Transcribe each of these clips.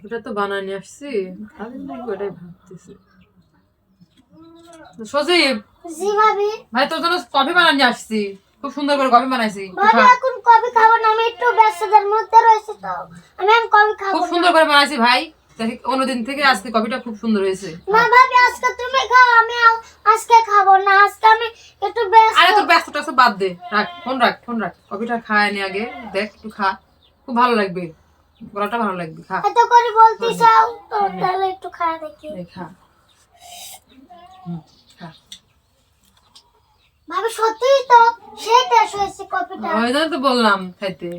কফিটা তো বানায় নিয়ে আসছি। খালি নাকি ওটাই ভাবতেছি। সজীব! জি ভাবি। ভাই তোর জন্য কফি বানায় নিয়ে আসছি। খুব সুন্দর করে কফি বানাইছি। ভাবি এখন কফি খাব না আমি একটু ব্যস্ততার মধ্যে রয়েছে তো। আমি এখন কফি খাব খুব সুন্দর করে বানাইছি ভাই। দেখি অন্যদিন থেকে আজকে কফিটা খুব সুন্দর হয়েছে। না ভাবি আজকে তুমি খাও আমি আজকে খাব না। আজকে আমি একটু ব্যস্ত। আরে তোর ব্যস্ত ট্যাস্ত বাদ দে। রাখ ফোন রাখ ফোন রাখ। কফিটা খায় নি আগে দেখ একটু খা। খুব ভালো লাগবে। গলাটা ভালো লাগবে খা। এত করে বলতে চাও তো তাহলে একটু খাওয়া দেখি। খা। খা। ভাবি সত্যিই তো সেই টেস্ট হয়েছে কফিটা ওই তো বললাম খাইতে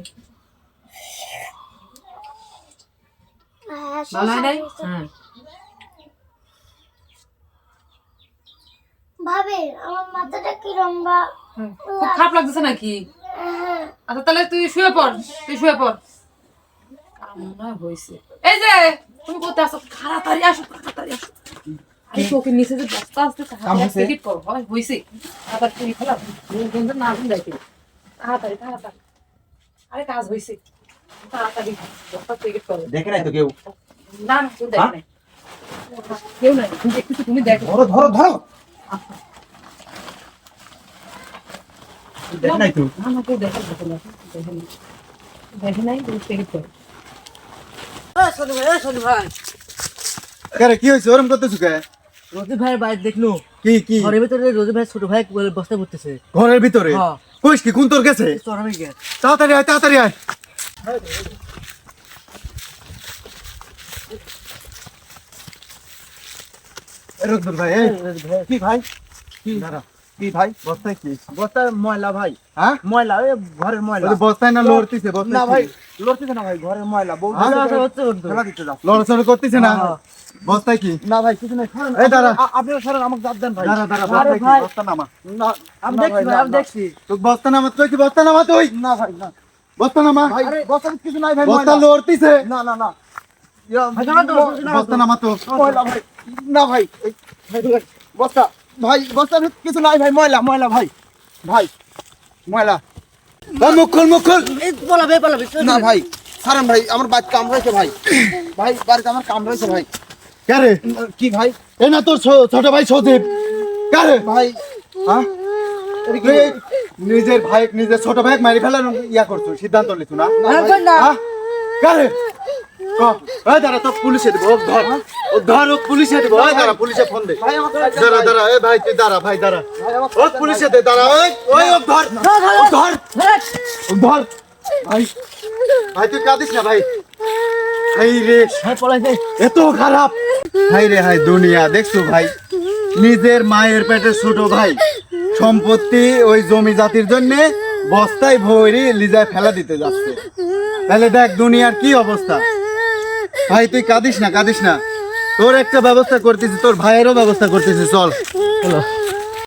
হ্যাঁ, ভালো হয় নাই? হ্যাঁ। ভাবি আমার মাথাটা কিরম বা হ্যাঁ। খুব খারাপ লাগতেছে নাকি? হ্যাঁ। আচ্ছা তাহলে তুই শুয়ে পড় তুই শুয়ে পড়। কামনা হইছে। এই যে তুমি কোথায় আসো তাড়াতাড়ি আসো তাড়াতাড়ি আসো। আরে চোখের নিচে যে বস্তা আছে তাড়াতাড়ি টিকিট করো হয় হইছে। তাড়াতাড়ি তুমি ফেলা গন্ধ না আগুন যাইতে। তাড়াতাড়ি তাড়াতাড়ি। আরে কাজ হইছে। তাড়াতাড়ি বস্তা টিকিট করো দেখে নাই তো কেউ? না না কেউ দেখে নাই। কেউ নাই। তুমি দেখতেছো তুমি দেখো। ধরো ধরো ধরো। দেখে নাই তো? না না কেউ দেখে দেখে নাই। দেখে নাই দেখে কেরে কি হয়েছে? ওরম করতেছো কে? রোজি ভাইয়ের বাইরে দেখল? কি কি? ঘরের ভিতরে রোজি ভাই ছোট ভাই বস্তা পড়তেছে ঘরের ভিতরে? হ্যাঁ। কইস কি কোন তোর গেছে? তাড়াতাড়ি আয় তাড়াতাড়ি আয়। ভাই কি ভাই? কি? দাঁড়া। কি ভাই? বস্তায় কি? বস্তা ময়লা ভাই। হ্যাঁ? ময়লা ঘরের ময়লা। বস্তায় না লড়তিছে বস্তায় না ভাই লড়তেছে না ভাই ঘরের ময়লা বউ? আসা হচ্ছে খেলা দিতে যাও। লড়াচড়া করতেছে না। বস্তায় কি? না ভাই কিছু নাই সরেন, এই দাঁড়া। আপনি সরেন আমাকে দাব দেন ভাই। দাঁড়া দাঁড়া বস্তায় কি? বস্তা নামা। না আমি দেখছি ভাই, ভাই আমি দেখছি। তুই বস্তা নামা তুই কি বস্তা নামা তুই? না ভাই না। বস্তা নামা। ভাই বস্তা কিছু নাই ভাই বস্তা ময়লা। লড়তিছে। না না না। তো, বস্তা নামা তো। ময়লা ভাই না ভাই এই, ভাই, বস্তা। কিছু নাই ভাই ময়লা ময়লা ভাই। ভাই ময়লা। মুখ খোল মুখ খোল। পলাবে পলাবে না ভাই সারান ভাই আমার বাড়িতে কাম রয়েছে ভাই। ভাই বাড়িতে আমার কাম রয়েছে ভাই। কারে? কি ভাই? এ না তোর ছোট ভাই সজীব। কারে? ভাই। হ্যাঁ? নিজের ভাই নিজের ছোট ভাই মারি ফেলার ইয়া করছ সিদ্ধান্ত নিছো না? হ্যাঁ? কারে? ক, দাঁড়া তো পুলিশে দিব। ও ধর। ও ধর পুলিশে দিব। এই দাঁড়া পুলিশে ফোন দে। ভাই দাঁড়া দাঁড়া এ ভাই তুই দাঁড়া ভাই দাঁড়া। ও পুলিশে দে দাঁড়া ওই ওই ও ধর ধর। ভাই ভাই তুই কাঁদিস না ভাই। হাই রে ভাই এত খারাপ। হাই রে হাই দুনিয়া দেখছ ভাই? নিজের মায়ের পেটের ছোট ভাই। সম্পত্তি ওই জমি জাতির জন্য বস্তায় ভরি লিজায় ফেলা দিতে যাচ্ছে। তাহলে দেখ দুনিয়ার কি অবস্থা? ভাই তুই কাঁদিস না কাঁদিস না। তোর একটা ব্যবস্থা করতেছি তোর ভাইয়েরও ব্যবস্থা করতেছি চল। চলো